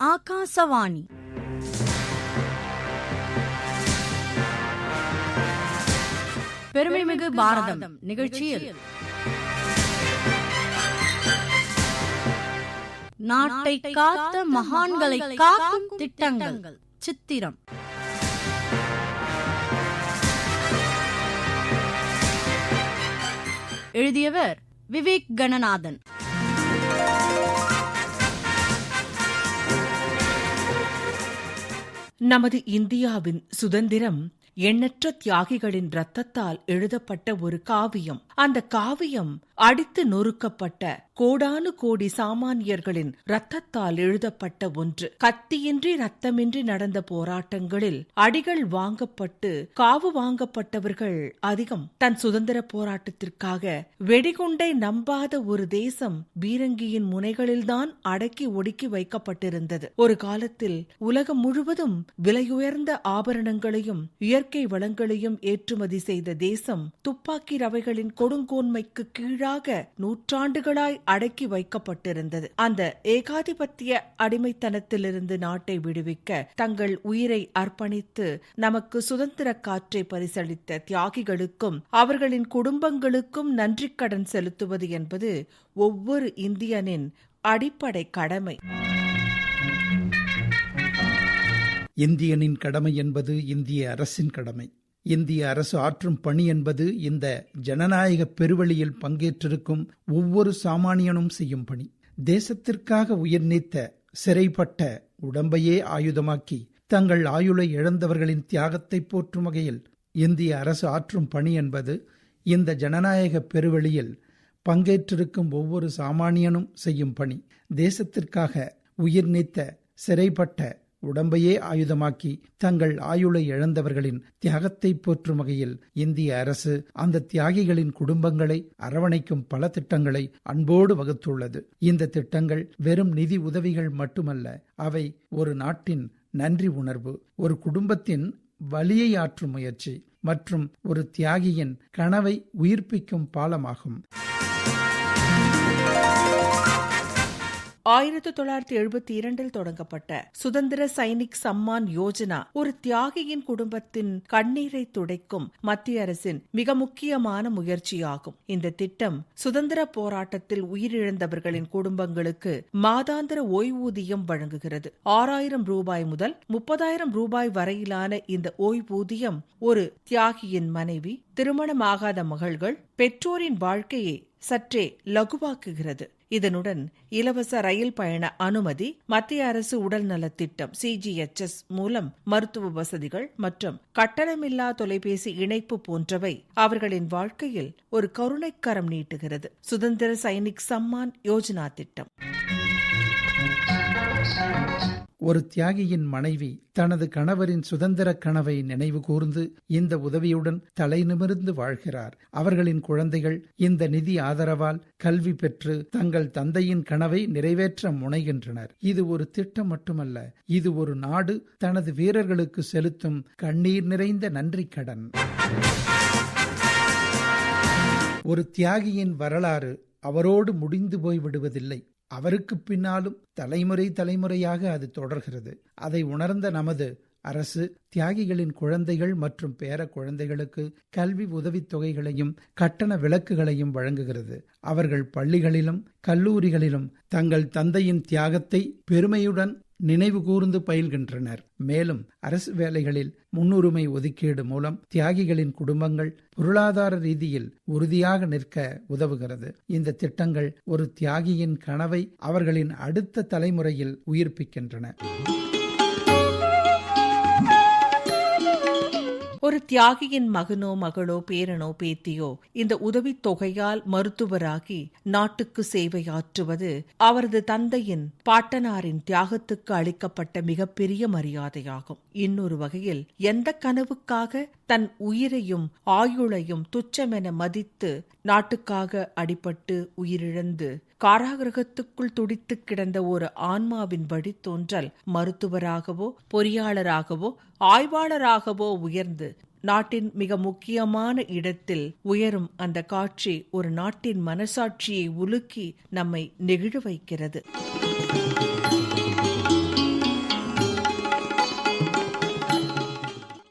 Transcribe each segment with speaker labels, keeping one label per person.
Speaker 1: ஆகாசவாணி பெருமைமிகு பாரதம் நிகழ்ச்சியில் நாட்டை காத்த மகான்களை காக்கும் திட்டங்கள் சித்திரம் எழுதியவர் விவேக் கணநாதன்
Speaker 2: நமது இந்தியாவின் சுதந்திரம் எண்ணற்ற தியாகிகளின் ரத்தத்தால் எழுதப்பட்ட ஒரு காவியம். அந்த காவியம் அடித்து நொறுக்கப்பட்ட கோடானு கோடி சாமானியர்களின் ரத்தத்தால் எழுதப்பட்ட ஒன்று. கத்தியின்றி ரத்தமின்றி நடந்த போராட்டங்களில் அடிகள் வாங்கப்பட்டு காவு வாங்கப்பட்டவர்கள் அதிகம். தன் சுதந்திர போராட்டத்திற்காக வெடிகுண்டை நம்பாத ஒரு தேசம் பீரங்கியின் முனைகளில்தான் அடக்கி ஒடுக்கி வைக்கப்பட்டிருந்தது. ஒரு காலத்தில் உலகம் முழுவதும் விலையுயர்ந்த ஆபரணங்களையும் இயற்கை வளங்களையும் ஏற்றுமதி செய்த தேசம் துப்பாக்கி ரவைகளின் கொடுங்கோன்மைக்கு கீழாக நூற்றாண்டுகளாய் அடக்கி வைக்கப்பட்டிருந்தது. அந்த ஏகாதிபத்திய அடிமைத்தனத்திலிருந்து நாட்டை விடுவிக்க தங்கள் உயிரை அர்ப்பணித்து நமக்கு சுதந்திர காற்றை பரிசளித்த தியாகிகளுக்கும் அவர்களின் குடும்பங்களுக்கும் நன்றிக்கடன் செலுத்துவது என்பது ஒவ்வொரு இந்தியனின் அடிப்படை கடமை.
Speaker 3: இந்தியனின் கடமை என்பது இந்திய அரசின் கடமை. இந்திய அரசு ஆற்றும் பணி என்பது இந்த ஜனநாயக பெருவழியில் பங்கேற்றிருக்கும் ஒவ்வொரு சாமானியனும் செய்யும் பணி. தேசத்திற்காக உயிர் நீத்த சிறைப்பட்ட உடம்பையே ஆயுதமாக்கி தங்கள் ஆயுளை இழந்தவர்களின் தியாகத்தை போற்றும் வகையில் இந்திய அரசு ஆற்றும் பணி என்பது இந்த ஜனநாயக பெருவெளியில் பங்கேற்றிருக்கும் ஒவ்வொரு சாமானியனும் செய்யும் பணி. தேசத்திற்காக உயிர் நீத்த சிறைப்பட்ட உடம்பையே ஆயுதமாக்கி தங்கள் ஆயுளை இழந்தவர்களின் தியாகத்தை போற்றும் வகையில் இந்திய அரசு அந்த தியாகிகளின் குடும்பங்களை அரவணைக்கும் பல திட்டங்களை அன்போடு வகுத்துள்ளது. இந்த திட்டங்கள் வெறும் நிதி உதவிகள் மட்டுமல்ல அவை ஒரு நாட்டின் நன்றி உணர்வு ஒரு குடும்பத்தின் வலியை ஆற்றும் முயற்சி மற்றும் ஒரு தியாகியின் கனவை உயிர்ப்பிக்கும் பாலமாகும்.
Speaker 2: ஆயிரத்தி தொள்ளாயிரத்தி எழுபத்தி இரண்டில் தொடங்கப்பட்ட சுதந்திர சைனிக் சம்மான் யோஜனா ஒரு தியாகியின் குடும்பத்தின் கண்ணீரை துடைக்கும் மத்திய அரசின் மிக முக்கியமான முயற்சியாகும். இந்த திட்டம் சுதந்திர போராட்டத்தில் உயிரிழந்தவர்களின் குடும்பங்களுக்கு மாதாந்திர ஓய்வூதியம் வழங்குகிறது. ஆறாயிரம் ரூபாய் முதல் முப்பதாயிரம் ரூபாய் வரையிலான இந்த ஓய்வூதியம் ஒரு தியாகியின் மனைவி திருமணமாகாத மகள்கள் பெற்றோரின் வாழ்க்கையை சற்றே லகுவாக்குகிறது. இதனுடன் இலவச ரயில் பயண அனுமதி மத்திய அரசு உடல்நல திட்டம் சிஜிஎச்எஸ் மூலம் மருத்துவ வசதிகள் மற்றும் கட்டணமில்லா தொலைபேசி இணைப்பு போன்றவை அவர்களின் வாழ்க்கையில் ஒரு கருணைக்கரம் நீட்டுகிறது. சுதந்திர சைனிக் சம்மான் யோஜனா திட்டம்.
Speaker 3: ஒரு தியாகியின் மனைவி தனது கணவரின் சுதந்திர கனவை நினைவு கூர்ந்து இந்த உதவியுடன் தலை நிமிர்ந்து வாழ்கிறார். அவர்களின் குழந்தைகள் இந்த நிதி ஆதரவால் கல்வி பெற்று தங்கள் தந்தையின் கனவை நிறைவேற்ற முனைகின்றனர். இது ஒரு திட்டம் மட்டுமல்ல இது ஒரு நாடு தனது வீரர்களுக்கு செலுத்தும் கண்ணீர் நிறைந்த நன்றி கடன். ஒரு தியாகியின் வரலாறு அவரோடு முடிந்து போய் அவருக்கு பின்னாலும் தலைமுறை தலைமுறையாக அது தொடர்கிறது. அதை உணர்ந்த நமது அரசு தியாகிகளின் குழந்தைகள் மற்றும் பேர குழந்தைகளுக்கு கல்வி உதவித் தொகைகளையும் கட்டண விலக்குகளையும் வழங்குகிறது. அவர்கள் பள்ளிகளிலும் கல்லூரிகளிலும் தங்கள் தந்தையின் தியாகத்தை பெருமையுடன் நினைவு கூர்ந்து பயில்கின்றனர். மேலும் அரசு வேலைகளில் முன்னுரிமை ஒதுக்கீடு மூலம் தியாகிகளின் குடும்பங்கள் பொருளாதார ரீதியில் உறுதியாக நிற்க உதவுகிறது. இந்த திட்டங்கள் ஒரு தியாகியின் கனவை அவர்களின் அடுத்த தலைமுறையில் உயிர்ப்பிக்கின்றன.
Speaker 2: ஒரு தியாகியின் மகனோ மகளோ பேரனோ பேத்தியோ இந்த உதவித் தொகையால் மருத்துவராகி நாட்டுக்கு சேவையாற்றுவது அவரது தந்தையின் பாட்டனாரின் தியாகத்துக்கு அளிக்கப்பட்ட மிகப்பெரிய மரியாதையாகும். இன்னொரு வகையில் எந்த கனவுக்காக தன் உயிரையும் ஆயுளையும் துச்சமென மதித்து நாட்டுக்காக அடிபட்டு உயிரிழந்து காராகிரகத்துக்குள் துடித்து கிடந்த ஒரு ஆன்மாவின் வழித்தோன்றல் மருத்துவராகவோ பொறியாளராகவோ ஆய்வாளராகவோ உயர்ந்து நாட்டின் மிக முக்கியமான இடத்தில் உயரும் அந்த காட்சி ஒரு நாட்டின் மனசாட்சியை உலுக்கி நம்மை நெகிழ வைக்கிறது.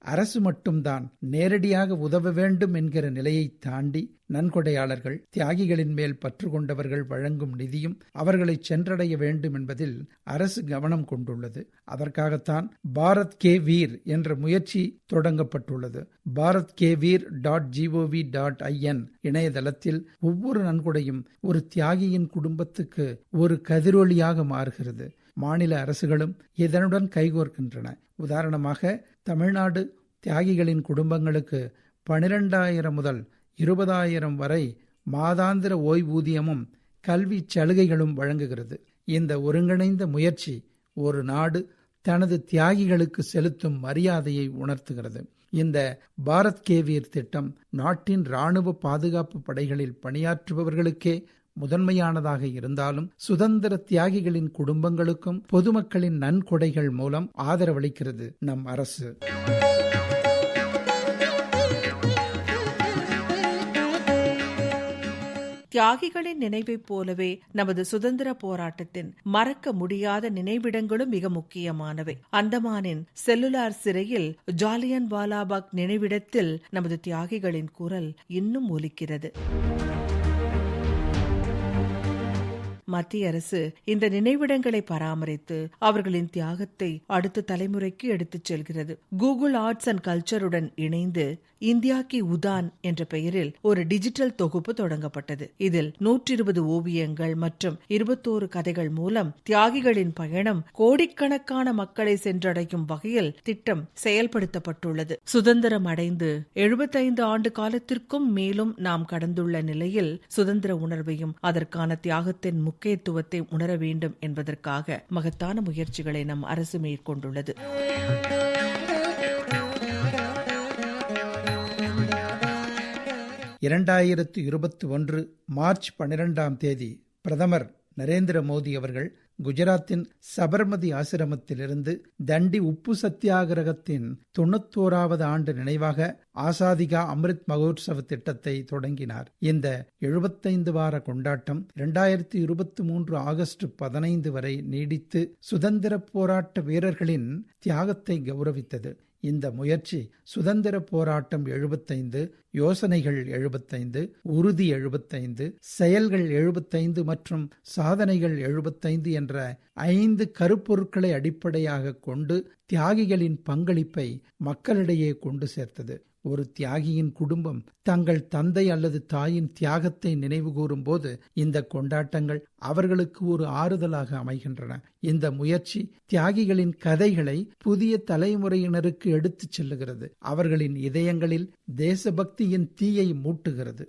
Speaker 3: அரசு மட்டும்தான் நேரடியாக உதவ வேண்டும் என்கிற நிலையை தாண்டி நன்கொடையாளர்கள் தியாகிகளின் மேல் பற்று கொண்டவர்கள் வழங்கும் நிதியும் அவர்களை சென்றடைய வேண்டும் என்பதில் அரசு கவனம் கொண்டுள்ளது. அதற்காகத்தான் பாரத் கே வீர் என்ற முயற்சி தொடங்கப்பட்டுள்ளது. Bharat Ke Veer dot G O V dot I N இணையதளத்தில் ஒவ்வொரு நன்கொடையும் ஒரு தியாகியின் குடும்பத்துக்கு ஒரு கதிரொலியாக மாறுகிறது. மாநில அரசுகளும் இதனுடன் கைகோர்க்கின்றன. உதாரணமாக தமிழ்நாடு தியாகிகளின் குடும்பங்களுக்கு பனிரெண்டாயிரம் முதல் இருபதாயிரம் வரை மாதாந்திர ஓய்வூதியமும் கல்வி சலுகைகளும் வழங்குகிறது. இந்த ஒருங்கிணைந்த முயற்சி ஒரு நாடு தனது தியாகிகளுக்கு செலுத்தும் மரியாதையை உணர்த்துகிறது. இந்த பாரத் கேவியர் திட்டம் நாட்டின் ராணுவ பாதுகாப்பு படைகளில் பணியாற்றுபவர்களுக்கே முதன்மையானதாக இருந்தாலும் சுதந்திர தியாகிகளின் குடும்பங்களுக்கும் பொதுமக்களின் நன்கொடைகள் மூலம் ஆதரவளிக்கிறது நம் அரசு.
Speaker 2: தியாகிகளின் நினைவைப் போலவே நமது சுதந்திர போராட்டத்தின் மறக்க முடியாத நினைவிடங்களும் மிக முக்கியமானவை. அந்தமானின் செல்லுலார் சிறையில் ஜாலியன் வாலாபாக் நினைவிடத்தில் நமது தியாகிகளின் குரல் இன்னும் ஒலிக்கிறது. மத்திய அரசு இந்த நினைவிடங்களை பராமரித்து அவர்களின் தியாகத்தை அடுத்த தலைமுறைக்கு எடுத்துச் செல்கிறது. கூகுள் ஆர்ட்ஸ் அண்ட் கல்ச்சருடன் இணைந்து இந்தியா கி உதான் என்ற பெயரில் ஒரு டிஜிட்டல் தொகுப்பு தொடங்கப்பட்டது. இதில் நூற்றி இருபது ஓவியங்கள் மற்றும் இருபத்தோரு கதைகள் மூலம் தியாகிகளின் பயணம் கோடிக்கணக்கான மக்களை சென்றடையும் வகையில் திட்டம் செயல்படுத்தப்பட்டுள்ளது. சுதந்திரம் அடைந்து எழுபத்தைந்து ஆண்டு காலத்திற்கும் மேலும் நாம் கடந்துள்ள நிலையில் சுதந்திர உணர்வையும் அதற்கான தியாகத்தின் முக்கியத்துவத்தை உணர வேண்டும் என்பதற்காக மகத்தான முயற்சிகளை நம் அரசு மேற்கொண்டுள்ளது.
Speaker 3: இரண்டாயிரத்து இருபத்தி ஒன்று மார்ச் பன்னிரெண்டாம் தேதி பிரதமர் நரேந்திர மோடி அவர்கள் குஜராத்தின் சபர்மதி ஆசிரமத்திலிருந்து தண்டி உப்பு சத்தியாகிரகத்தின் தொண்ணூத்தோராவது ஆண்டு நினைவாக ஆசாதிகா அமிர்த் மகோத்சவ திட்டத்தை தொடங்கினார். இந்த எழுபத்தைந்து வார கொண்டாட்டம் இரண்டாயிரத்தி இருபத்தி மூன்று ஆகஸ்ட் பதினைந்து வரை நீடித்து சுதந்திர போராட்ட வீரர்களின் தியாகத்தை கௌரவித்தது. இந்த முயற்சி சுதந்திர போராட்டம் எழுபத்தைந்து யோசனைகள் எழுபத்தைந்து உறுதி எழுபத்தைந்து செயல்கள் எழுபத்தைந்து மற்றும் சாதனைகள் எழுபத்தைந்து என்ற ஐந்து கருப்பொருட்களை அடிப்படையாக கொண்டு தியாகிகளின் பங்களிப்பை மக்களிடையே கொண்டு சேர்த்தது. ஒரு தியாகியின் குடும்பம் தங்கள் தந்தை அல்லது தாயின் தியாகத்தை நினைவுகூரும் போது இந்த கொண்டாட்டங்கள் அவர்களுக்கு ஒரு ஆறுதலாக அமைகின்றன. இந்த முயற்சி தியாகிகளின் கதைகளை புதிய தலைமுறையினருக்கு எடுத்துச் செல்லுகிறது. அவர்களின் இதயங்களில் தேசபக்தியின் தீயை மூட்டுகிறது.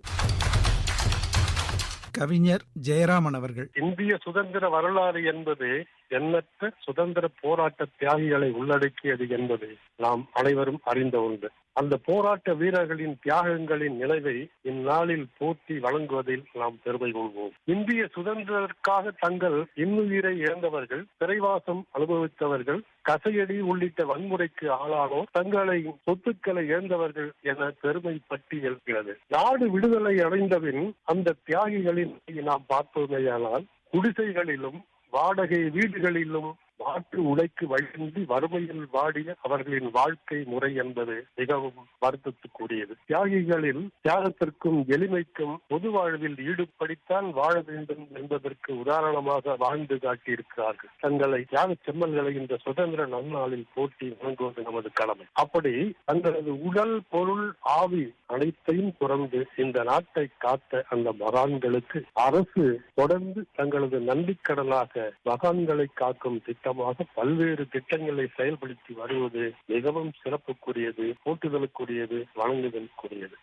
Speaker 3: கவிஞர் ஜெயராமன் அவர்கள்.
Speaker 4: இந்திய சுதந்திர வரலாறு என்பது எண்ணற்ற சுதந்திர போராட்ட தியாகிகளை உள்ளடக்கியது என்பதை நாம் அனைவரும் அறிந்த ஒன்று அந்த போராட்ட வீரர்களின் தியாகங்களின் நினைவை இந்நாளில் போற்றி வழங்குவதில் நாம் பெருமை கொள்வோம். இந்திய சுதந்திரத்திற்காக தங்கள் இன்னுயிரை இழந்தவர்கள் சிறைவாசம் அனுபவித்தவர்கள் கசையடி உள்ளிட்ட வன்முறைக்கு ஆளானோர் தங்களை சொத்துக்களை இழந்தவர்கள் என பெருமை பட்டியல்கிறது நாடு விடுதலை அடைந்தபின் அந்த தியாகிகளின் நாம் பார்த்தோமேயானால் குடிசைகளிலும் வாடகை வீடுகளிலும் மாற்று உழைக்கு வழிந்து வறுமையில் வாடிய அவர்களின் வாழ்க்கை முறை என்பது மிகவும் வருத்தத்துக்குரியது. தியாகிகளில் தியாகத்திற்கும் எளிமைக்கும் பொது வாழ்வில் ஈடுபடித்தான் வாழ வேண்டும் என்பதற்கு உதாரணமாக வாழ்ந்து காட்டியிருக்கிறார்கள். தங்களை தியாக செம்மல்களை இந்த சுதந்திர நன்னாளில் போட்டி வழங்குவது நமது கடமை. அப்படி தங்களது உடல் பொருள் ஆவி அனைத்தையும் துறந்து இந்த நாட்டை காத்த அந்த மகான்களுக்கு அரசு தொடர்ந்து தங்களது நன்றிக்கடனாக மகான்களை காக்கும் திட்டம் திட்டமாக பல்வேறு திட்டங்களை செயல்படுத்தி வருவது மிகவும் சிறப்புக்குரியது போட்டுதலுக்குரியது வழங்குதலுக்குரியது.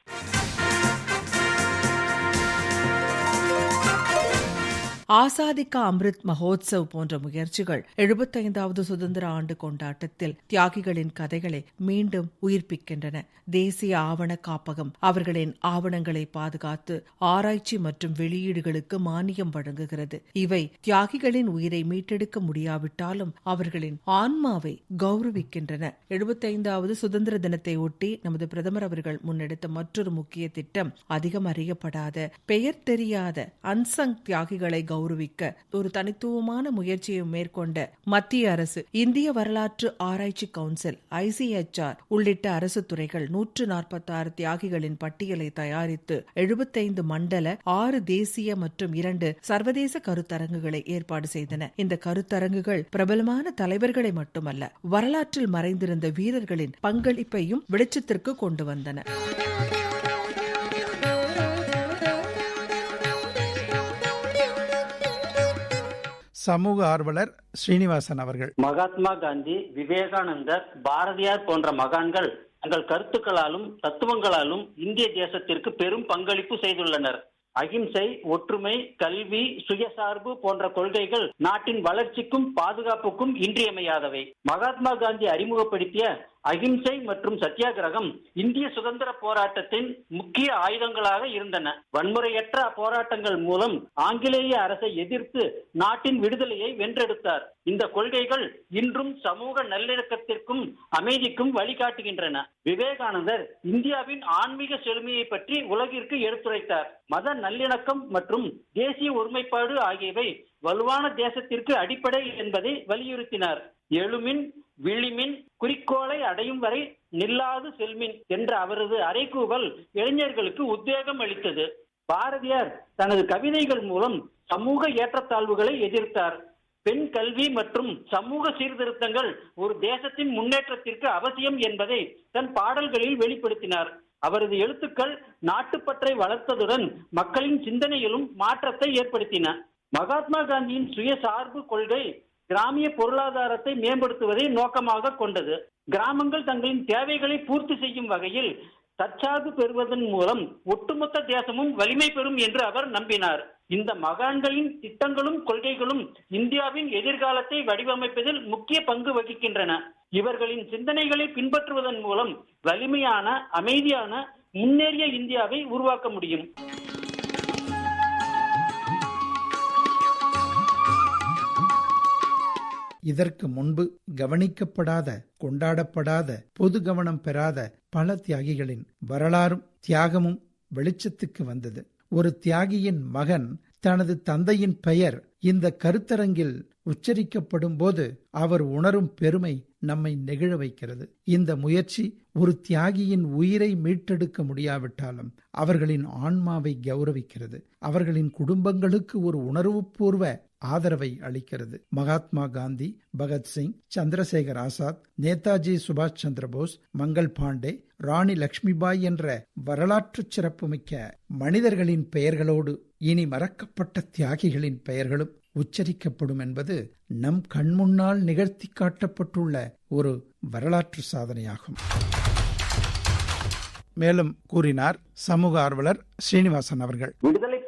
Speaker 2: ஆசாதிக்கா அம்ரித் மகோத்சவ் போன்ற முயற்சிகள் எழுபத்தைந்தாவது சுதந்திர ஆண்டு கொண்டாட்டத்தில் தியாகிகளின் கதைகளை மீண்டும் உயிர்ப்பிக்கின்றன. தேசிய ஆவண காப்பகம் அவர்களின் ஆவணங்களை பாதுகாத்து ஆராய்ச்சி மற்றும் வெளியீடுகளுக்கு மானியம் வழங்குகிறது. இவை தியாகிகளின் உயிரை மீட்டெடுக்க முடியாவிட்டாலும் அவர்களின் ஆன்மாவை கௌரவிக்கின்றன. எழுபத்தைந்தாவது சுதந்திர தினத்தை ஒட்டி நமது பிரதமர் அவர்கள் முன்னெடுத்த மற்றொரு முக்கிய திட்டம் அதிகம் அறியப்படாத பெயர் தெரியாத அன்சங் தியாகிகளை கௌரவ கௌரவிக்க ஒரு தனித்துவமான முயற்சியை மேற்கொண்ட மத்திய அரசு இந்திய வரலாற்று ஆராய்ச்சி கவுன்சில் ஐசிஎச்ஆர் உள்ளிட்ட அரசு துறைகள் நூற்று நாற்பத்தாறு தியாகிகளின் பட்டியலை தயாரித்து எழுபத்தைந்து மண்டல ஆறு தேசிய மற்றும் இரண்டு சர்வதேச கருத்தரங்குகளை ஏற்பாடு செய்தன. இந்த கருத்தரங்குகள் பிரபலமான தலைவர்களை மட்டுமல்ல வரலாற்றில் மறைந்திருந்த வீரர்களின் பங்களிப்பையும் வெளிச்சத்திற்கு கொண்டு வந்தன.
Speaker 3: சமூக ஆர்வலர் ஸ்ரீனிவாசன் அவர்கள்.
Speaker 5: மகாத்மா காந்தி விவேகானந்தர் பாரதியார் போன்ற மகான்கள் தங்கள் கருத்துக்களாலும் தத்துவங்களாலும் இந்திய தேசத்திற்கு பெரும் பங்களிப்பு செய்துள்ளனர். அகிம்சை ஒற்றுமை கல்வி சுயசார்பு போன்ற கொள்கைகள் நாட்டின் வளர்ச்சிக்கும் பாதுகாப்புக்கும் இன்றியமையாதவை. மகாத்மா காந்தி அறிமுகப்படுத்திய அகிம்சை மற்றும் சத்தியாகிரகம் இந்திய சுதந்திர போராட்டத்தின் முக்கிய ஆயுதங்களாக இருந்தன. வன்முறையற்ற போராட்டங்கள் மூலம் ஆங்கிலேய அரசை எதிர்த்து நாட்டின் விடுதலையை வென்றெடுத்தார். இந்த கொள்கைகள் இன்றும் சமூக நல்லிணக்கத்திற்கும் அமைதிக்கும் வழிகாட்டுகின்றன. விவேகானந்தர் இந்தியாவின் ஆன்மீக செழுமையை பற்றி உலகிற்கு எடுத்துரைத்தார். மத நல்லிணக்கம் மற்றும் தேசிய ஒருமைப்பாடு ஆகியவை வலுவான தேசத்திற்கு அடிப்படை என்பதை வலியுறுத்தினார். எழுமின் விழிமின் குறிக்கோளை அடையும் வரை நில்லாது செல்மின் என்ற அவரது அறைகூவல் இளைஞர்களுக்கு உத்வேகம் அளித்தது. பாரதியார் தனது கவிதைகள் மூலம் சமூக ஏற்றத்தாழ்வுகளை எதிர்த்தார். பெண் கல்வி மற்றும் சமூக சீர்திருத்தங்கள் ஒரு தேசத்தின் முன்னேற்றத்திற்கு அவசியம் என்பதை தன் பாடல்களில் வெளிப்படுத்தினார். அவரது எழுத்துக்கள் நாட்டுப்பற்றை வளர்த்ததுடன் மக்களின் சிந்தனையிலும் மாற்றத்தை ஏற்படுத்தின. மகாத்மா காந்தியின் சுயசார்பு கொள்கை கிராமிய பொருளாதாரத்தை மேம்படுத்துவதை நோக்கமாக கொண்டது. கிராமங்கள் தங்களின் தேவைகளை பூர்த்தி செய்யும் வகையில் தற்சார்பு பெறுவதன் மூலம் ஒட்டுமொத்த தேசமும் வலிமை பெறும் என்று அவர் நம்பினார். இந்த மகான்களின் திட்டங்களும் கொள்கைகளும் இந்தியாவின் எதிர்காலத்தை வடிவமைப்பதில் முக்கிய பங்கு வகிக்கின்றன. இவர்களின் சிந்தனைகளை பின்பற்றுவதன் மூலம் வலிமையான அமைதியான முன்னேறிய இந்தியாவை உருவாக்க முடியும்.
Speaker 3: இதற்கு முன்பு கவனிக்கப்படாத கொண்டாடப்படாத பொது கவனம் பெறாத பல தியாகிகளின் வரலாறும் தியாகமும் வெளிச்சத்துக்கு வந்தது. ஒரு தியாகியின் மகன் தனது தந்தையின் பெயர் இந்த கருத்தரங்கில் உச்சரிக்கப்படும் போது அவர் உணரும் பெருமை நம்மை நெகிழ வைக்கிறது. இந்த முயற்சி ஒரு தியாகியின் உயிரை மீட்டெடுக்க முடியாவிட்டாலும் அவர்களின் ஆன்மாவை கௌரவிக்கிறது. அவர்களின் குடும்பங்களுக்கு ஒரு உணர்வுபூர்வ ஆதரவை அளிக்கிறது. மகாத்மா காந்தி பகத்சிங் சந்திரசேகர் ஆசாத் நேதாஜி சுபாஷ் சந்திரபோஸ் மங்கள் பாண்டே ராணி லக்ஷ்மிபாய் என்ற வரலாற்று சிறப்புமிக்க மனிதர்களின் பெயர்களோடு இனி மறக்கப்பட்ட தியாகிகளின் பெயர்களும் உச்சரிக்கப்படும் என்பது நம் கண்முன்னால் நிகழ்த்தி காட்டப்பட்டுள்ள ஒரு வரலாற்று சாதனையாகும். மேலும் கூறினார் சமூக ஆர்வலர் ஸ்ரீனிவாசன் அவர்கள்.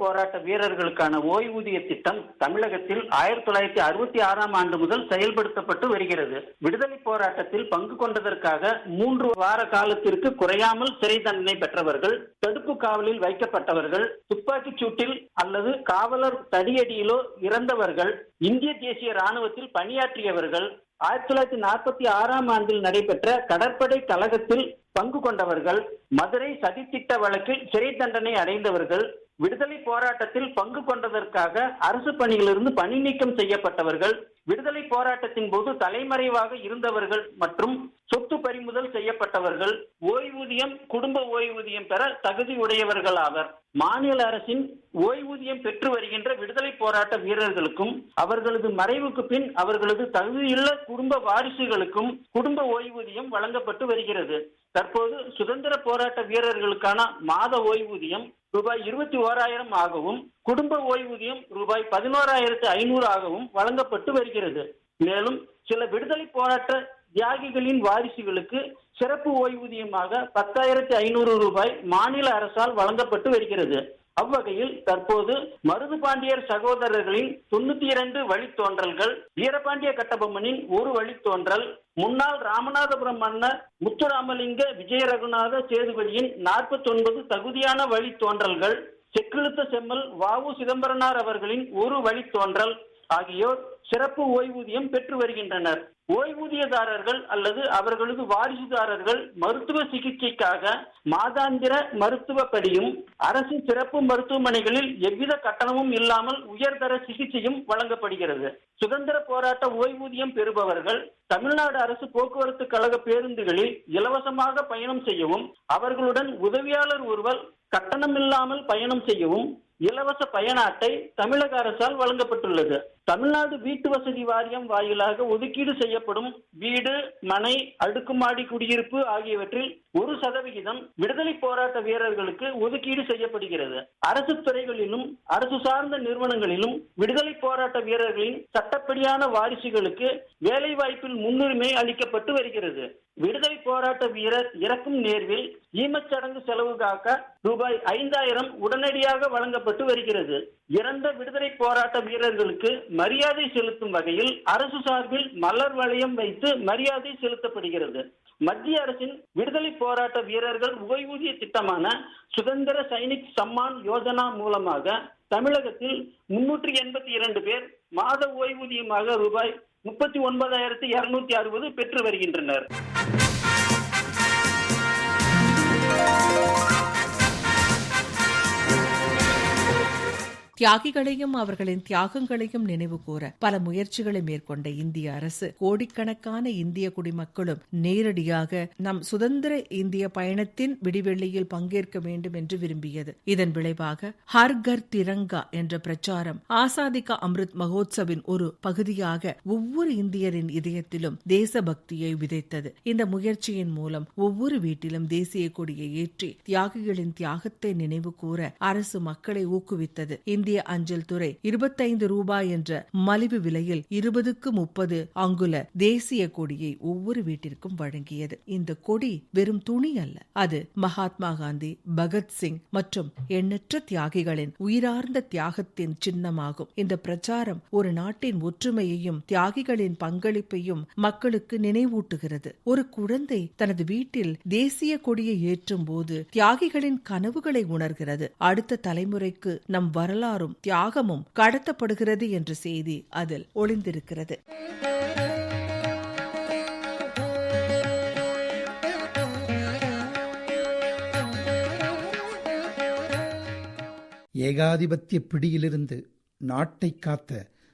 Speaker 5: போராட்ட வீரர்களுக்கான ஓய்வூதிய திட்டம் தமிழகத்தில் ஆயிரத்தி தொள்ளாயிரத்தி அறுபத்தி ஆறாம் ஆண்டு முதல் செயல்படுத்தப்பட்டு வருகிறது. விடுதலை போராட்டத்தில் பங்கு கொண்டதற்காக மூன்று வார காலத்திற்கு குறையாமல் சிறை தண்டனை பெற்றவர்கள் தடுப்பு காவலில் வைக்கப்பட்டவர்கள் துப்பாக்கிச் சூட்டில் அல்லது காவலர் தடியடியிலோ இறந்தவர்கள் இந்திய தேசிய ராணுவத்தில் பணியாற்றியவர்கள் ஆயிரத்தி தொள்ளாயிரத்தி நாற்பத்தி ஆறாம் ஆண்டில் நடைபெற்ற கடற்படை கழகத்தில் பங்கு கொண்டவர்கள் மதுரை சதித்திட்ட வழக்கில் சிறை தண்டனை அடைந்தவர்கள் விடுதலை போராட்டத்தில் பங்கு கொண்டதற்காக அரசு பணியிலிருந்து பணி நீக்கம் செய்யப்பட்டவர்கள் விடுதலை போராட்டத்தின் போது தலைமறைவாக இருந்தவர்கள் மற்றும் சொத்து பறிமுதல் செய்யப்பட்டவர்கள் ஓய்வூதியம் குடும்ப ஓய்வூதியம் பெற தகுதி உடையவர்கள் ஆவர் மாநில அரசின் ஓய்வூதியம் பெற்று வருகின்ற விடுதலை போராட்ட வீரர்களுக்கும் அவர்களது மறைவுக்கு பின் அவர்களது தகுதியுள்ள குடும்ப வாரிசுகளுக்கும் குடும்ப ஓய்வூதியம் வழங்கப்பட்டு வருகிறது. தற்போது சுதந்திர போராட்ட வீரர்களுக்கான மாத ஓய்வூதியம் ரூபாய் இருபத்தி ஓராயிரம் ஆகவும் குடும்ப ஓய்வூதியம் ரூபாய் பதினோராயிரத்து ஐநூறு ஆகவும் வழங்கப்பட்டு வருகிறது. மேலும் சில விடுதலை போராட்ட தியாகிகளின் வாரிசுகளுக்கு சிறப்பு ஓய்வூதியமாக பத்தாயிரத்தி ஐநூறு ரூபாய் மாநில அரசால் வழங்கப்பட்டு வருகிறது. அவ்வகையில் தற்போது மருது பாண்டியர் சகோதரர்களின் தொண்ணூத்தி இரண்டு வழித்தோன்றல்கள் வீரபாண்டிய கட்டபொம்மனின் ஒரு வழித்தோன்றல் முன்னாள் ராமநாதபுரம் மன்னர் முத்துராமலிங்க விஜய ரகுநாத சேதுபதியின் நாற்பத்தி ஒன்பது தகுதியான வழித்தோன்றல்கள் செக்கிழுத்த செம்மல் வாவு சிதம்பரனார் அவர்களின் ஒரு வழித்தோன்றல் ஆகியோர் சிறப்பு ஓய்வூதியம் பெற்று வருகின்றனர். ஓய்வூதியதாரர்கள் அல்லது அவர்களது வாரிசுதாரர்கள் மருத்துவ சிகிச்சைக்காக மாதாந்திர மருத்துவ படியும் அரசு சிறப்பு மருத்துவமனைகளில் எவ்வித கட்டணமும் இல்லாமல் உயர்தர சிகிச்சையும் வழங்கப்படுகிறது. சுதந்திர போராட்ட ஓய்வூதியம் பெறுபவர்கள் தமிழ்நாடு அரசு போக்குவரத்து கழக பேருந்துகளில் இலவசமாக பயணம் செய்யவும் அவர்களுடன் உதவியாளர் ஒருவர் கட்டணமில்லாமல் பயணம் செய்யவும் இலவச பயண அட்டை தமிழக அரசால் வழங்கப்பட்டுள்ளது. தமிழ்நாடு வீட்டு வசதி வாரியம் வாயிலாக ஒதுக்கீடு செய்யப்படும் வீடு மனை அடுக்குமாடி குடியிருப்பு ஆகியவற்றில் ஒரு சதவிகிதம் விடுதலை போராட்ட வீரர்களுக்கு ஒதுக்கீடு செய்யப்படுகிறது. அரசு துறைகளிலும் அரசு சார்ந்த நிறுவனங்களிலும் விடுதலை போராட்ட வீரர்களின் சட்டப்படியான வாரிசுகளுக்கு வேலை வாய்ப்பில் முன்னுரிமை அளிக்கப்பட்டு வருகிறது. விடுதலை போராட்ட வீரர் இறக்கும் நேர்வில் ஈமச்சடங்கு செலவு காக்க ரூபாய் ஐந்தாயிரம் உடனடியாக வழங்கப்பட்டு வருகிறது. இறந்த விடுதலை போராட்ட வீரர்களுக்கு மரியாதை செலுத்தும் வகையில் அரசு சார்பில் மலர் வளையம் வைத்து மரியாதை செலுத்தப்படுகிறது. மத்திய அரசின் விடுதலை போராட்ட வீரர்கள் ஓய்வூதிய திட்டமான சுதந்திர சைனிக் சம்மான் யோஜனா மூலமாக தமிழகத்தில் முன்னூற்றி எண்பத்தி இரண்டு பேர் மாத ஓய்வூதியமாக ரூபாய் முப்பத்தி ஒன்பதாயிரத்தி இருநூத்தி அறுபது பெற்று வருகின்றனர்.
Speaker 2: தியாகிகளையும் அவர்களின் தியாகங்களையும் நினைவு கூற பல முயற்சிகளை மேற்கொண்ட இந்திய அரசு கோடிக்கணக்கான இந்திய குடிமக்களும் நேரடியாக நம் சுதந்திர இந்திய பயணத்தின் விடிவெள்ளியில் பங்கேற்க வேண்டும் என்று விரும்பியது. இதன் விளைவாக ஹர் கர் திரங்கா என்ற பிரச்சாரம் ஆசாதிகா அம்ருத் மகோத்சவின் ஒரு பகுதியாக ஒவ்வொரு இந்தியரின் இதயத்திலும் தேசபக்தியை விதைத்தது. இந்த முயற்சியின் மூலம் ஒவ்வொரு வீட்டிலும் தேசிய கொடியை ஏற்றி தியாகிகளின் தியாகத்தை நினைவு கூற அரசு மக்களை ஊக்குவித்தது. இந்திய அஞ்சல் துறை இருபத்தைந்து ரூபாய் என்ற மலிவு விலையில் இருபதுக்கு முப்பது அங்குல தேசிய கொடியை ஒவ்வொரு வீட்டிற்கும் வழங்கியது. இந்த கொடி வெறும் துணி அல்ல அது மகாத்மா காந்தி பகத்சிங் மற்றும் எண்ணற்ற தியாகிகளின் உயிரார்ந்த தியாகத்தின் சின்னமாகும். இந்த பிரச்சாரம் ஒரு நாட்டின் ஒற்றுமையையும் தியாகிகளின் பங்களிப்பையும் மக்களுக்கு நினைவூட்டுகிறது. ஒரு குழந்தை தனது வீட்டில் தேசிய கொடியை ஏற்றும் போது தியாகிகளின் கனவுகளை உணர்கிறது. அடுத்த தலைமுறைக்கு நம் வரலாறும் தியாகமும் கடத்தப்படுகிறது என்ற செய்தி அதில் ஒளிந்திருக்கிறது.
Speaker 3: ஏகாதிபத்திய பிடியிலிருந்து நாட்டை காத்த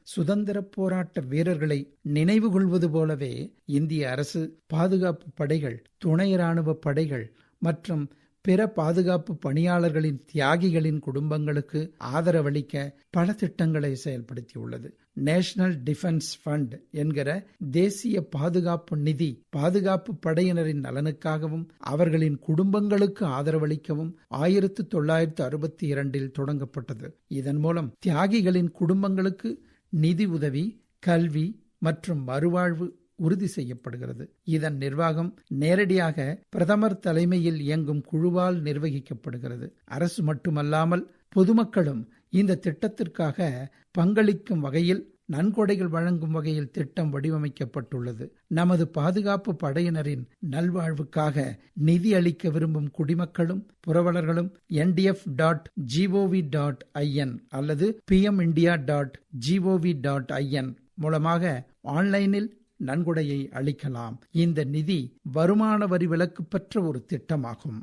Speaker 3: சுதந்திரப் போராட்ட வீரர்களை நினைவு கொள்வது போலவே இந்திய அரசு பாதுகாப்பு படைகள் துணை ராணுவ படைகள் மற்றும் பிற பாதுகாப்பு பணியாளர்களின் தியாகிகளின் குடும்பங்களுக்கு ஆதரவளிக்க பல திட்டங்களை செயல்படுத்தியுள்ளது. நேஷனல் டிஃபென்ஸ் ஃபண்ட் என்கிற தேசிய பாதுகாப்பு நிதி பாதுகாப்பு படையினரின் நலனுக்காகவும் அவர்களின் குடும்பங்களுக்கு ஆதரவளிக்கவும் ஆயிரத்து தொள்ளாயிரத்து அறுபத்தி இரண்டில் தொடங்கப்பட்டது. இதன் மூலம் தியாகிகளின் குடும்பங்களுக்கு நிதி உதவி கல்வி மற்றும் மறுவாழ்வு உறுதி செய்யப்படுகிறது. இதன் நிர்வாகம் நேரடியாக பிரதமர் தலைமையில் இயங்கும் குழுவால் நிர்வகிக்கப்படுகிறது. அரசு மட்டுமல்லாமல் பொதுமக்களும் இந்த திட்டத்திற்காக பங்களிக்கும் வகையில் நன்கொடைகள் வழங்கும் வகையில் திட்டம் வடிவமைக்கப்பட்டுள்ளது. நமது பாதுகாப்பு படையினரின் நல்வாழ்வுக்காக நிதி அளிக்க விரும்பும் குடிமக்களும் புரவலர்களும் NDF dot G O V dot I N அல்லது PM India dot G O V dot I N மூலமாக ஆன்லைனில் நன்கொடையை அளிக்கலாம். இந்த நிதி வருமான வரி விலக்கு பெற்ற ஒரு திட்டமாகும்.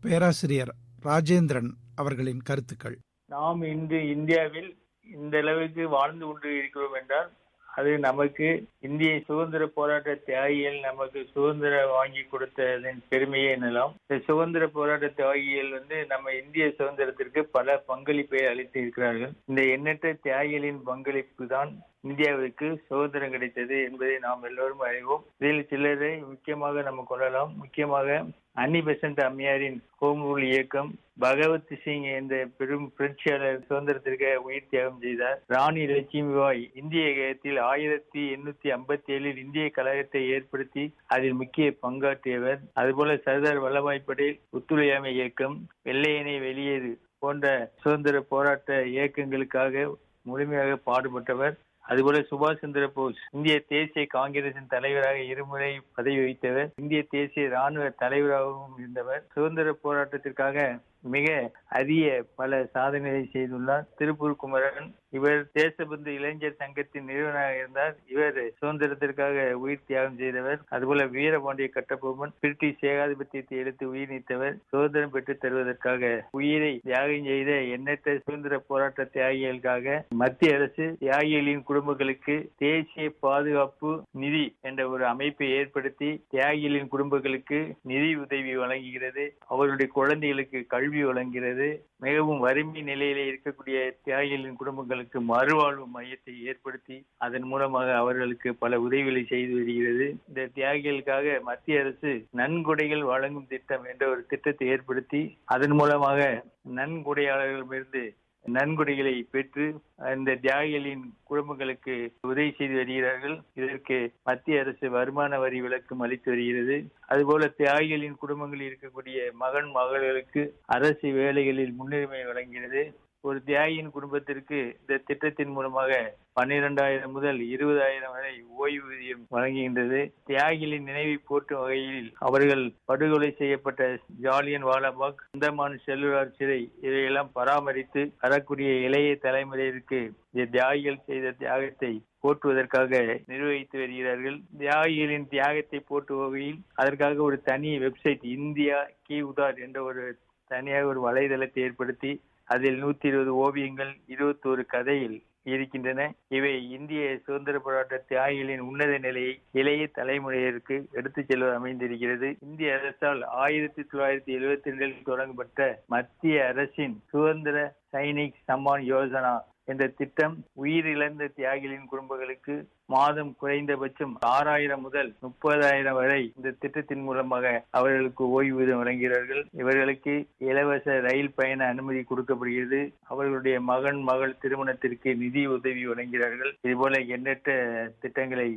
Speaker 3: பேராசிரியர் ராஜேந்திரன் அவர்களின் கருத்துக்கள்.
Speaker 6: நாம் இன்று இந்தியாவில் இந்த அளவுக்கு வாழ்ந்து கொண்டு இருக்கிறோம் என்றால் அது நமக்கு இந்திய சுதந்திர போராட்ட தியாகிகள் நமக்கு சுதந்திரம் வாங்கி கொடுத்ததன் பெருமையே எனலாம் இந்த சுதந்திர போராட்ட தியாகிகள் வந்து நம்ம இந்திய சுதந்திரத்திற்கு பல பங்களிப்பை அளித்து இருக்கிறார்கள் இந்த எண்ணற்ற தியாகிகளின் பங்களிப்பு தான் இந்தியாவிற்கு சுதந்திரம் கிடைத்தது என்பதை நாம் எல்லோரும் அறிவோம். இதில் சிலரை முக்கியமாக நம்ம கொள்ளலாம். முக்கியமாக அன்னி பெசன்ட் அம்மையாரின் ஹோம் ரூல் இயக்கம் பகவத் சிங் என்ற பெரும் புரட்சியாளர் சுதந்திரத்திற்கு உயிர் தியாகம் செய்தார். ராணி லட்சுமி பாய் இந்திய கழகத்தில் ஆயிரத்தி எண்ணூத்தி ஐம்பத்தி ஏழில் இந்திய கழகத்தை ஏற்படுத்தி அதில் முக்கிய பங்காற்றியவர். அதுபோல சர்தார் வல்லபாய் படேல் ஒத்துழையாமை இயக்கம் வெள்ளையனை வெளியேறு போன்ற சுதந்திர போராட்ட இயக்கங்களுக்காக முழுமையாக பாடுபட்டவர். அதுபோல சுபாஷ் சந்திர போஸ் இந்திய தேசிய காங்கிரசின் தலைவராக இருமுறை பதவி வகித்தவர் இந்திய தேசிய ராணுவ தலைவராகவும் இருந்தவர். சுதந்திர போராட்டத்திற்காக மிக அரிய பல சாதனைகளை செய்துள்ளார். திருப்பூர் குமரன் இவர் தேசபந்து இளைஞர் சங்கத்தின் நிறுவனராக இருந்தார். இவர் சுதந்திரத்திற்காக உயிர் தியாகம் செய்தவர். அதுபோல வீரபாண்டிய கட்டபொம்மன் பிரிட்டிஷ் ஏகாதிபத்தியத்தை எடுத்து உயிர் நீத்தவர். சுதந்திரம் பெற்று தருவதற்காக உயிரை தியாகம் செய்த எண்ணற்ற சுதந்திர போராட்ட தியாகிகளுக்காக மத்திய அரசு தியாகிகளின் குடும்பங்களுக்கு தேசிய பாதுகாப்பு நிதி என்ற ஒரு அமைப்பை ஏற்படுத்தி தியாகிகளின் குடும்பங்களுக்கு நிதி உதவி வழங்குகிறது. அவருடைய குழந்தைகளுக்கு கல்வி வழங்குகிறது மிகவும் வறுமை நிலையிலே இருக்கக்கூடிய தியாகிகளின் குடும்பங்களுக்கு மறுவாழ்வு மையத்தை ஏற்படுத்தி அதன் மூலமாக அவர்களுக்கு பல உதவிகளை செய்து வருகிறது. இந்த தியாகிகளுக்காக மத்திய அரசு நன்கொடைகள் வழங்கும் திட்டம் என்ற ஒரு திட்டத்தை ஏற்படுத்தி அதன் மூலமாக நன்கொடையாளர்களிடமிருந்து நன்கொடைகளை பெற்று அந்த தியாகிகளின் குடும்பங்களுக்கு உதவி செய்து வருகிறார்கள். இதற்கு மத்திய அரசு வருமான வரி விலக்கும் அளித்து வருகிறது. அதுபோல தியாகிகளின் குடும்பங்களில் இருக்கக்கூடிய மகன் மகள்களுக்கு அரசு வேலைகளில் முன்னுரிமை வழங்குகிறது. ஒரு தியாகியின் குடும்பத்திற்கு இந்த திட்டத்தின் மூலமாக பன்னிரெண்டாயிரம் முதல் இருபதாயிரம் வரை ஓய்வூதியம் வழங்குகின்றது. தியாகிகளின் நினைவை போற்றும் வகையில் அவர்கள் படுகொலை செய்யப்பட்ட ஜாலியன் வாலாபாக் அந்தமான் செல்லுலார் சிறை இதையெல்லாம் பராமரித்து வரக்கூடிய இளைய தலைமுறையிற்கு இந்த தியாகிகள் செய்த தியாகத்தை போற்றுவதற்காக நிர்வகித்து வருகிறார்கள். தியாகிகளின் தியாகத்தை போற்றும் வகையில் அதற்காக ஒரு தனி வெப்சைட் இந்தியா கி உதார் என்ற ஒரு தனியாக ஒரு வலைதளத்தை ஏற்படுத்தி அதில் நூத்தி இருபது ஓவியங்கள் இருபத்தோரு கதையில் இருக்கின்றன. இவை இந்திய சுதந்திர போராட்ட தியாகிகளின் உன்னத நிலையை இளைய தலைமுறையிற்கு எடுத்துச் செல்வது அமைந்திருக்கிறது. இந்திய அரசால் ஆயிரத்தி தொள்ளாயிரத்தி எழுபத்தி ரெண்டில் தொடங்கப்பட்ட மத்திய அரசின் சுதந்திர சைனிக் சம்மான் யோஜனா என்ற திட்டம் உயிரிழந்த தியாகிகளின் குடும்பங்களுக்கு மாதம் குறைந்தபட்சம் ஆறாயிரம் முதல் முப்பதாயிரம் வரை இந்த திட்டத்தின் மூலமாக அவர்களுக்கு ஓய்வூதியம் வழங்குகிறார்கள். இவர்களுக்கு இலவச ரயில் பயண அனுமதி கொடுக்கப்படுகிறது. அவர்களுடைய மகன் மகள் திருமணத்திற்கு நிதி உதவி வழங்குகிறார்கள். இதுபோல எண்ணற்ற திட்டங்களை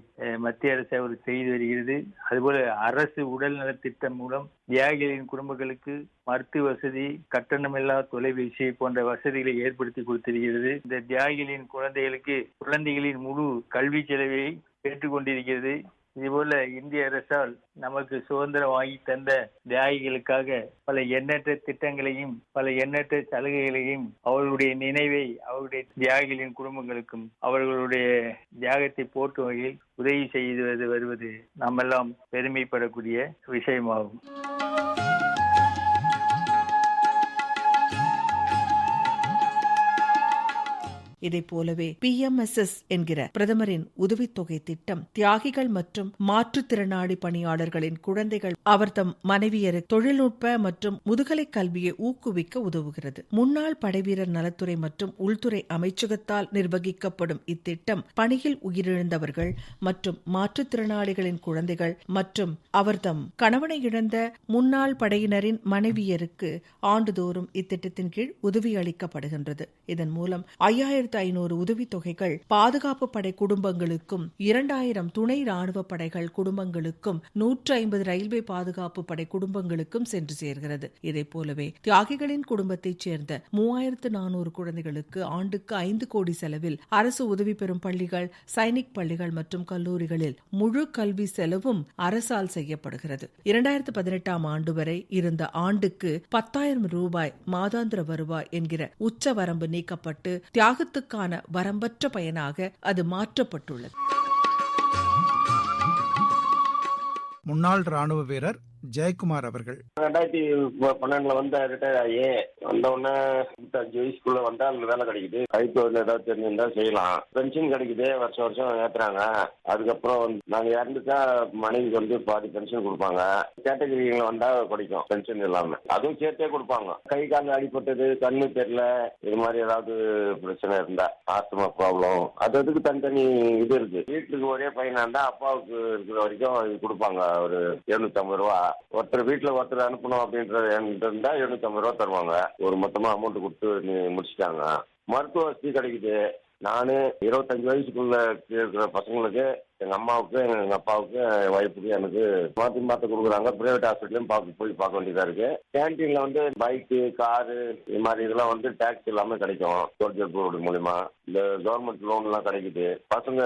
Speaker 6: மத்திய அரசு அவர் செய்து வருகிறது. அதுபோல அரசு உடல் திட்டம் மூலம் தியாகிகளின் குடும்பங்களுக்கு மருத்துவ வசதி கட்டணமில்லா தொலைபேசி போன்ற வசதிகளை ஏற்படுத்தி கொடுத்திருக்கிறது. இந்த தியாகிகளின் குழந்தைகளுக்கு குழந்தைகளின் முழு கல்வி செலவை ஏற்றுக்கொண்டிருக்கிறது இதுபோல இந்திய அரசால் நமக்கு சுதந்திரம் வாங்கி தந்த தியாகிகளுக்காக பல எண்ணற்ற திட்டங்களையும் பல எண்ணற்ற சலுகைகளையும் அவர்களுடைய நினைவை அவருடைய தியாகிகளின் குடும்பங்களுக்கும் அவர்களுடைய தியாகத்தை போற்றும் வகையில் உதவி செய்து வருவது நாம் பெருமைப்படக்கூடிய விஷயமாகும்.
Speaker 2: இதைப் போலவே பிஎம்எஸ்எஸ் என்கிற பிரதமரின் உதவித்தொகை திட்டம் தியாகிகள் மற்றும் மாற்றுத்திறனாளி பணியாளர்களின் குழந்தைகள் அவர் தம் மனைவியரு தொழில்நுட்ப மற்றும் முதுகலை கல்வியை ஊக்குவிக்க உதவுகிறது. முன்னாள் படைவீரர் நலத்துறை மற்றும் உள்துறை அமைச்சகத்தால் நிர்வகிக்கப்படும் இத்திட்டம் பணியில் உயிரிழந்தவர்கள் மற்றும் மாற்றுத்திறனாளிகளின் குழந்தைகள் மற்றும் அவர்தம் கணவனை இழந்த முன்னாள் படையினரின் மனைவியருக்கு ஆண்டுதோறும் இத்திட்டத்தின் கீழ் உதவி அளிக்கப்படுகின்றது. இதன் மூலம் ஐயாயிரத்தி ஆயிரத்து ஐநூறு உதவித்தொகைகள் பாதுகாப்பு படை குடும்பங்களுக்கும் இரண்டாயிரம் துணை ராணுவ படைகள் குடும்பங்களுக்கும் நூற்று ஐம்பது ரயில்வே பாதுகாப்பு படை குடும்பங்களுக்கும் சென்று சேர்கிறது. இதைப் போலவே தியாகிகளின் குடும்பத்தைச் சேர்ந்த மூவாயிரத்து நானூறு குழந்தைகளுக்கு ஆண்டுக்கு ஐந்து கோடி செலவில் அரசு உதவி பெறும் பள்ளிகள் சைனிக் பள்ளிகள் மற்றும் கல்லூரிகளில் முழு கல்வி செலவும் அரசால் செய்யப்படுகிறது. இரண்டாயிரத்து பதினெட்டாம் ஆண்டு வரை இருந்த ஆண்டுக்கு பத்தாயிரம் ரூபாய் மாதாந்திர வருவாய் என்கிற உச்ச வரம்பு நீக்கப்பட்டு உலகுக்கான வரம்பற்ற பயனாக அது மாற்றப்பட்டுள்ளது.
Speaker 3: முன்னாள் ராணுவ வீரர் ஜெயக்குமார் அவர்கள்.
Speaker 7: ரெண்டாயிரத்தி பன்னெண்டுல வந்து ரிட்டையர் ஆகி வந்த உடனே அஞ்சு வயசுக்குள்ள வந்தா அங்க வேலை கிடைக்குது. கைத்தொழில் ஏதாவது தெரிஞ்சிருந்தா செய்யலாம். பென்ஷன் கிடைக்குது. வருஷம் வருஷம் ஏத்துறாங்க. அதுக்கப்புறம் வந்து நாங்க இறந்துட்டா மனைவிக்கு வந்து பாதி பென்ஷன் கொடுப்பாங்க. கேட்டகரிகளை வந்தா கிடைக்கும் பென்ஷன் இல்லாம. அதுவும் சேர்த்தே கொடுப்பாங்க. கை கால் அடிபட்டது கண்ணு தெரியல. இது மாதிரி ஏதாவது பிரச்சனை இருந்தா ஆஸ்துமா ப்ராப்ளம் அது அதுக்கு தனித்தனி இது இருக்கு. வீட்டுக்கு ஒரே பையனா இருந்தா அப்பாவுக்கு இருக்கிற வரைக்கும் இது கொடுப்பாங்க. ஒரு எழுநூத்தி ஐம்பது ரூபா. ஒருத்தர் வீட்டுல ஒருத்தர் அனுப்பணும் அப்படின்றது இருந்தா எழுநூத்தி ஐம்பது ரூபா தருவாங்க. ஒரு மொத்தமா அமௌண்ட் கொடுத்து நீ முடிச்சிட்டாங்க மருத்துவ வசதி கிடைக்குது. நானு இருபத்தஞ்சு வயசுக்குள்ள இருக்கிற பசங்களுக்கு எங்க அம்மாவுக்கு எங்க அப்பாவுக்கு என் ஒய்ஃபுக்கு எனக்கு மாத்தி மாத்த கொடுக்குறாங்க. பிரைவேட் ஹாஸ்பிட்டலையும் பார்க்க போய் பார்க்க வேண்டியதா இருக்கு. கேன்டீன்ல வந்து பைக்கு காரு இது மாதிரி இதெல்லாம் வந்து டாக்ஸ் இல்லாம கிடைக்கும். சோல்ஜர் போர்டு மூலியமா. இந்த கவர்மெண்ட் லோன் எல்லாம் கிடைக்குது. பசங்க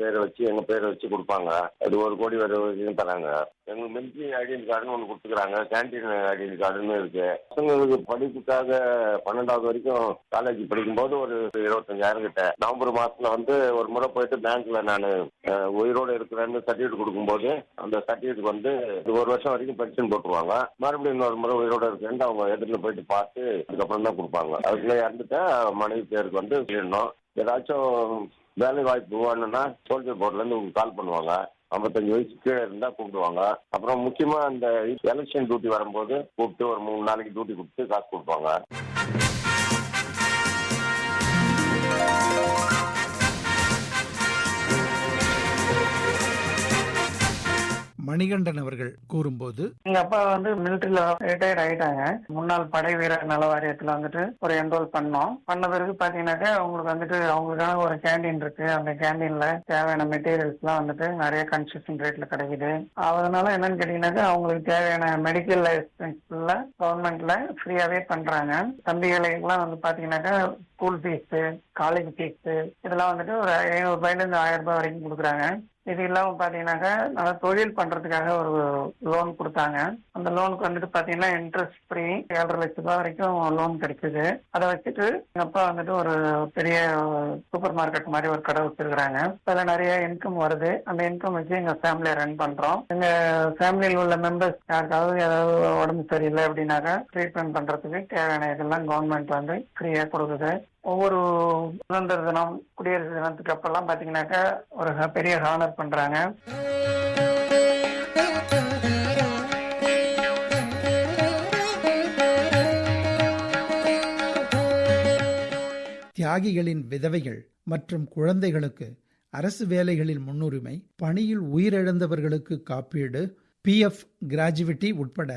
Speaker 7: பேரை வச்சு எங்க பேரை வச்சு கொடுப்பாங்க. அது ஒரு கோடி வரை வரைக்கும் தராங்க. எங்களுக்கு மிலிட்ரி ஐடென்டி கார்டுன்னு ஒன்று கொடுத்துக்கிறாங்க. கேன்டீன் ஐடென்டி கார்டுன்னு இருக்கு. பசங்களுக்கு படிப்புக்காக பன்னெண்டாவது வரைக்கும் காலேஜ் படிக்கும்போது ஒரு இருபத்தஞ்சாயிரம் கிட்ட. நவம்பர் மாசத்துல வந்து ஒரு முறை போயிட்டு பேங்க்ல நான் உயிரோடு இருக்கிறேன்னு சர்டிஃபிகேட் கொடுக்கும்போது அந்த சர்டிஃபிகேட் வந்து இது ஒரு வருஷம் வரைக்கும் பென்ஷன் போட்டுருவாங்க. மறுபடியும் இன்னொரு முறை உயிரோடு இருக்கிறேன்னு அவங்க எதிரில் போயிட்டு பார்த்து அதுக்கப்புறம் தான் கொடுப்பாங்க. அதுக்குள்ள இறந்துட்டா மனைவி பேருக்கு வந்து சொல்லணும் ஏதாச்சும் வேலை வாய்ப்பு வேணும்னா சோல்ஜர் போர்ட்ல இருந்து உங்களுக்கு கால் பண்ணுவாங்க. ஐம்பத்தஞ்சு வயசு கீழே இருந்தா கூப்பிடுவாங்க. அப்புறம் முக்கியமா அந்த எலெக்ஷன் டியூட்டி வரும்போது கூப்பிட்டு ஒரு மூணு நாளைக்கு டியூட்டி கொடுத்து காசு கொடுப்பாங்க.
Speaker 3: மணிகண்டன் அவர்கள் கூறும்போது
Speaker 8: எங்க அப்பா வந்து மிலிட்டரியில ரிட்டையர்ட் ஆயிட்டாங்க. முன்னாள் படை வீரர் நல வாரியத்துல வந்துட்டு ஒரு என்ரோல் பண்ணோம். பண்ண பிறகு பாத்தீங்கன்னாக்கா அவங்களுக்கு வந்துட்டு அவங்களுக்கான ஒரு கேண்டீன் இருக்கு. அந்த கேண்டீன்ல தேவையான மெட்டீரியல்ஸ் எல்லாம் வந்துட்டு நிறைய கன்செஷன் ரேட்ல கிடைக்குது. அதனால என்னன்னு கேட்டீங்கன்னாக்கா அவங்களுக்கு தேவையான மெடிக்கல் லைசன்ஸ்ல கவர்மெண்ட்ல ஃப்ரீயாவே பண்றாங்க. தம்பிகளுக்கெல்லாம் வந்து பாத்தீங்கன்னாக்கா ஸ்கூல் ஃபீஸு காலேஜ் ஃபீஸு இதெல்லாம் வந்துட்டு ஒரு ஐநூறுபாயிலேருந்து ஆயிரம் ரூபாய் வரைக்கும் கொடுக்குறாங்க. இது இல்லாம பாத்தீங்கன்னாக்க நல்லா தொழில் பண்றதுக்காக ஒரு லோன் கொடுத்தாங்க. அந்த லோனுக்கு வந்துட்டு பாத்தீங்கன்னா இன்ட்ரெஸ்ட் ஃப்ரீ ஏழரை லட்ச ரூபாய் வரைக்கும் லோன் கிடைச்சது அதை வச்சுட்டு எங்க அப்பா வந்துட்டு ஒரு பெரிய சூப்பர் மார்க்கெட் மாதிரி ஒரு கடை வச்சிருக்கிறாங்க. அதுல நிறைய இன்கம் வருது. அந்த இன்கம் வச்சு எங்க ஃபேமிலியை ரன் பண்றோம். எங்க ஃபேமிலியில் உள்ள மெம்பர்ஸ் யாருக்காவது ஏதாவது உடம்பு சரியில்லை அப்படின்னாக்கா ட்ரீட்மெண்ட் பண்றதுக்கு தேவையான இதெல்லாம் கவர்மெண்ட் வந்து ஃப்ரீயா கொடுக்குது. ஒவ்வொரு சுதந்திர தினம் குடியரசு தினத்துக்கு அப்பெல்லாம் பாத்தீங்கன்னாக்கா ஒரு பெரிய ஹானர் பண்றாங்க.
Speaker 3: தியாகிகளின் விதவைகள் மற்றும் குழந்தைகளுக்கு அரசு வேலைகளில் முன்னுரிமை பணியில் உயிரிழந்தவர்களுக்கு காப்பீடு பிஎஃப் கிராஜுவிட்டி உட்பட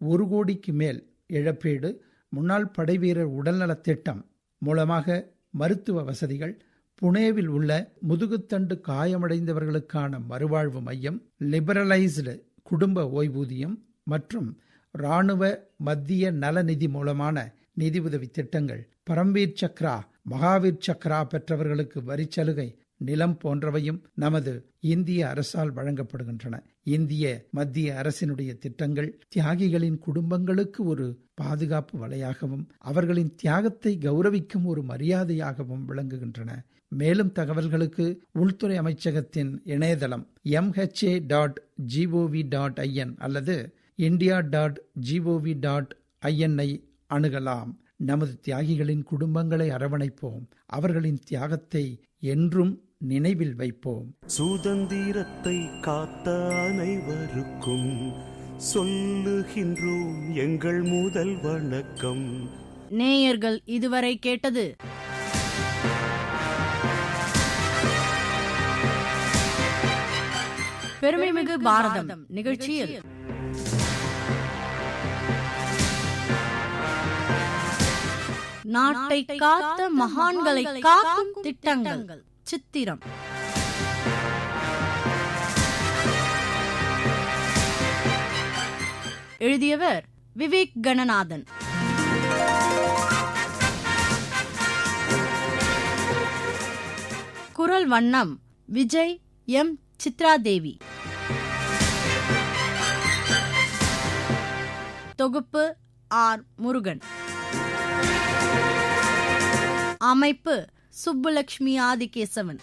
Speaker 3: ஒரு கோடிக்கு மேல் இழப்பீடு முன்னாள் படைவீரர் உடல்நலத் திட்டம் மூலமாக மருத்துவ வசதிகள் புனேவில் உள்ள முதுகுத்தண்டு காயமடைந்தவர்களுக்கான மறுவாழ்வு மையம் லிபரலைஸ்டு குடும்ப ஓய்வூதியம் மற்றும் இராணுவ மத்திய நல நிதி மூலமான நிதியுதவி திட்டங்கள். பரம்வீர் சக்ரா மகாவீர் சக்ரா பெற்றவர்களுக்கு வரிச்சலுகை நிலம் போன்றவையும் நமது இந்திய அரசால் வழங்கப்படுகின்றன. இந்திய மத்திய அரசினுடைய திட்டங்கள் தியாகிகளின் குடும்பங்களுக்கு ஒரு பாதுகாப்பு வலையாகவும் அவர்களின் தியாகத்தை கௌரவிக்கும் ஒரு மரியாதையாகவும் விளங்குகின்றன. மேலும் தகவல்களுக்கு உள்துறை அமைச்சகத்தின் இணையதளம் MHA dot G O V dot I N அல்லது India dot G O V dot I N I அணுகலாம். நமது தியாகிகளின் குடும்பங்களை அரவணைப்போம். அவர்களின் தியாகத்தை என்றும் நினைவில் வைப்போம்.
Speaker 9: சுதந்திரத்தை காத்த அனைவருக்கும் சொல்லுகின்றோம் எங்கள் முதல் வணக்கம்.
Speaker 1: நேயர்கள் இதுவரை கேட்டது பெருமைமிகு பாரதம் நிகழ்ச்சியில். நாட்டை காத்த மகான்களை காக்கும் திட்டங்கள். சித்திரம். எழுதியவர் விவேக் கணநாதன். குரல் வண்ணம் விஜய் எம். சித்ராதேவி. தொகுப்பு ஆர். முருகன். அமைப்பு சுப்புலட்சுமி ஆதிகேசவன்.